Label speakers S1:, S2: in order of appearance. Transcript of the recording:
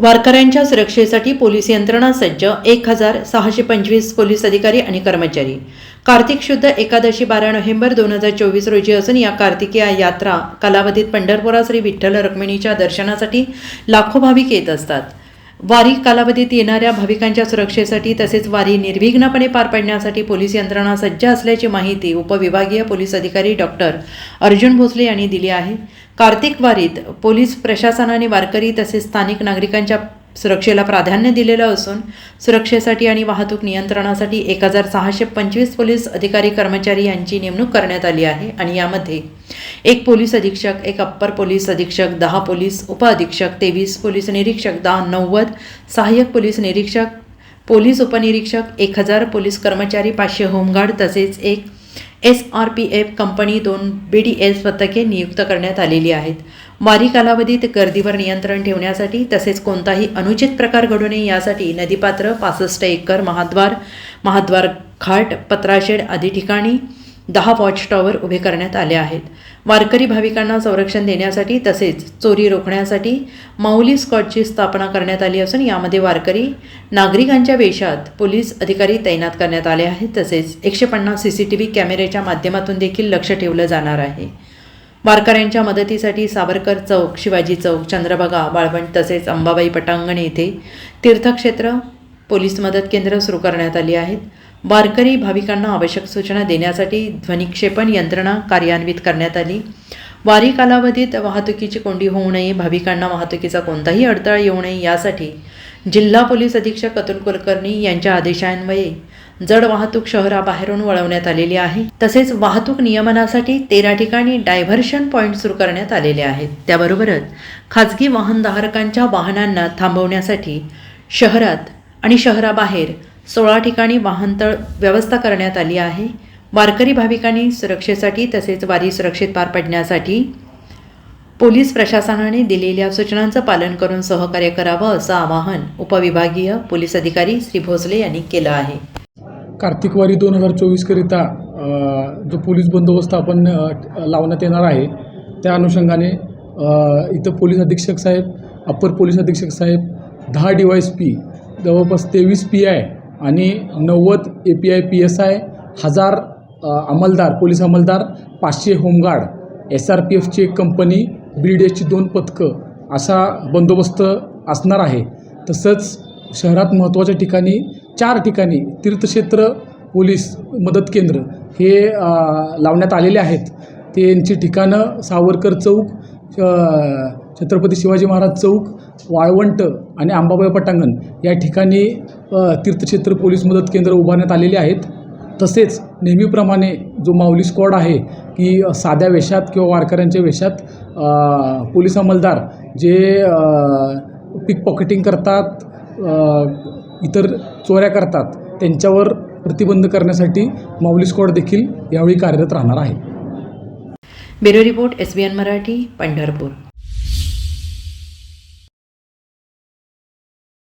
S1: वारकऱ्यांच्या सुरक्षेसाठी पोलीस यंत्रणा सज्ज एक हजार सहाशे पंचवीस पोलीस अधिकारी आणि कर्मचारी. कार्तिक शुद्ध एकादशी बारा नोव्हेंबर दोन हजार चोवीस रोजी असून या कार्तिकीय यात्रा कालावधीत पंढरपुरा श्री विठ्ठल रुक्मिणीच्या दर्शनासाठी लाखो भाविक येत असतात. वारी कालावधीत येणाऱ्या भाविकांच्या सुरक्षेसाठी तसेच वारी निर्विघ्नपणे पार पाडण्यासाठी पोलीस यंत्रणा सज्ज असल्याची माहिती उपविभागीय पोलीस अधिकारी डॉक्टर अर्जुन भोसले यांनी दिली आहे. कार्तिक वारीत पोलीस प्रशासनाने वारकरी तसेच स्थानिक नागरिकांच्या सुरक्षेला प्राधान्य दिलेलं असून सुरक्षेसाठी आणि वाहतूक नियंत्रणासाठी एक हजार सहाशे पंचवीस पोलीस अधिकारी कर्मचारी यांची नेमणूक करण्यात आली आहे आणि यामध्ये एक पोलीस अधीक्षक एक अप्पर पोलीस अधीक्षक दहा पोलीस उपअधीक्षक तेवीस पोलीस निरीक्षक दहा नव्वद सहाय्यक पोलीस निरीक्षक पोलीस उपनिरीक्षक एक हजार पोलीस कर्मचारी पाचशे होमगार्ड तसेच एक S R P F company दोन बी डी एस पथके नियुक्त करण्यात आलेली आहेत. वारी कालावधीत गर्दीवर नियंत्रण ठेवण्यासाठी तसेच कोणताही अनुचित प्रकार घडू नये यासाठी नदीपात्र पासष्ट एकर महाद्वार महाद्वार घाट पत्राशेड आदी ठिकाणी दहा वॉच टॉवर उभे करण्यात आले आहेत. वारकरी भाविकांना संरक्षण देण्यासाठी तसेच चोरी रोखण्यासाठी माऊली स्कॉटची स्थापना करण्यात आली असून यामध्ये वारकरी नागरिकांच्या वेशात पोलीस अधिकारी तैनात करण्यात आले आहेत. तसेच एकशे पन्नास सी सी टी व्ही कॅमेऱ्याच्या माध्यमातून देखील लक्ष ठेवलं जाणार आहे. वारकऱ्यांच्या मदतीसाठी सावरकर चौक शिवाजी चौक चंद्रभागा वाळवंट तसेच अंबाबाई पटांगण येथे तीर्थक्षेत्र पोलीस मदत केंद्र सुरू करण्यात आली आहेत. वारकरी भाविकांना आवश्यक सूचना देण्यासाठी ध्वनिक्षेपण यंत्रणा कार्यान्वित करण्यात आली. वारी कालावधीत वाहतुकीची कोंडी होऊ नये भाविकांना वाहतुकीचा कोणताही अडथळा येऊ नये यासाठी जिल्हा पोलीस अधीक्षक अतुल कुलकर्णी यांच्या आदेशान्वये जड वाहतूक शहराबाहेरून वळवण्यात आलेली आहे. तसेच वाहतूक नियमनासाठी तेरा ठिकाणी डायव्हर्शन पॉईंट सुरू करण्यात आलेले आहेत. त्याबरोबरच खाजगी वाहनधारकांच्या वाहनांना थांबवण्यासाठी शहरात आणि शहराबाहेर सोळा ठिकाणी वाहनतळ व्यवस्था करण्यात आली आहे. वारकरी भाविकांनी सुरक्षेसाठी तसेच वारी सुरक्षित पार पडण्यासाठी पोलीस प्रशासनाने दिलेल्या सूचनांचं पालन करून सहकार्य करावं असं आवाहन उपविभागीय पोलीस अधिकारी श्री भोसले यांनी केलं आहे.
S2: कार्तिकवारी दोन हजार चोवीसकरिता जो पोलीस बंदोबस्त आपण लावण्यात येणार आहे त्या अनुषंगाने इथं पोलीस अधीक्षक साहेब अप्पर पोलीस अधीक्षक साहेब दहा डी वाय एस पी जवळपास तेवीस पी आय आणि नव्वद A P I P S I हजार अंमलदार पोलीस अंमलदार पाचशे home guard S R P एफची एक कंपनी बी दोन पथकं असा बंदोबस्त असणार आहे. तसंच शहरात महत्त्वाच्या ठिकाणी चार ठिकाणी तीर्थक्षेत्र पोलीस मदत केंद्र हे लावण्यात आलेले आहेत. ते यांची ठिकाणं सावरकर चौक छत्रपती शिवाजी महाराज चौक वाळवंट आणि आंबाबाई पटांगण या ठिकाणी तीर्थक्षेत्र पोलीस मदत केंद्र उभारण्यात आलेले आहेत. तसेच नेहमीप्रमाणे जो माऊली स्क्वॉड आहे की साध्या वेशात किंवा वारकऱ्यांच्या वेशात पोलीस अंमलदार जे पिक पॉकेटिंग करतात इतर चोऱ्या करतात त्यांच्यावर प्रतिबंध करण्यासाठी माऊली स्क्वॉड देखील यावेळी कार्यरत राहणार आहे.
S1: Bureau report S B N Marathi Pandharpur.